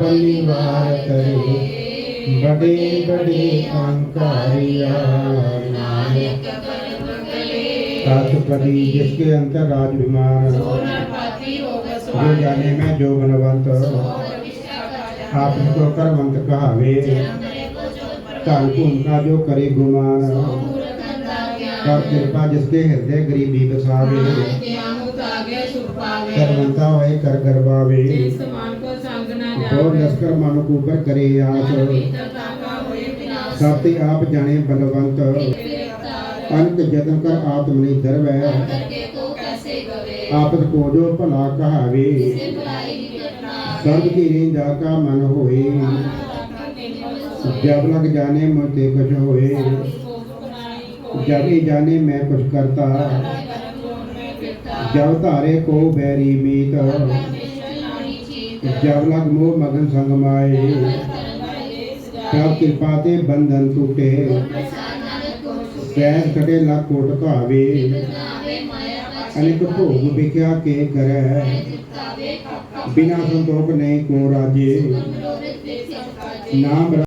बलिवार करे, बड़े बड़े अहंकारिया जिसके अंतर राज बीमार जो जाने में जो बनवंत आप तो करवंत कहावे। काल को उनका जो करे गुमान। कर कृपा जिसके हृदय गरीबी बसावे। करवंता होए कर गरबावे और लश्कर मन को ऊपर करे आस साथी आप जाने बलवंत अनक जतन कर आत्मनि दरवै आपत को जो भला कहावे सर्व की जा का मन होए जब लग जाने मुझते कुछ होए जब ही जाने मैं कुछ करता ਜਬ ਧਾਰੇ ਕੋ ਬੈਰੀ ਮੀਤ, ਜਬ ਲਗ ਮੋ ਮਗਨ ਸੰਗ ਮਾਏ, ਤਬ ਕਿਰਪਾ ਤੇ ਬੰਧਨ ਟੁੱਟੇ। ਸੈਨ ਕਟੇ ਲਾ ਕੋਟ ਧਾਵੇ, ਅਨੇਕ ਭੋਗ ਵਿਖਿਆ ਕੇ ਕਰੈ। ਬਿਨਾ ਸੰਤੋਖ ਨਹੀਂ ਕੋ ਰਾਜੇ, ਨਾਮ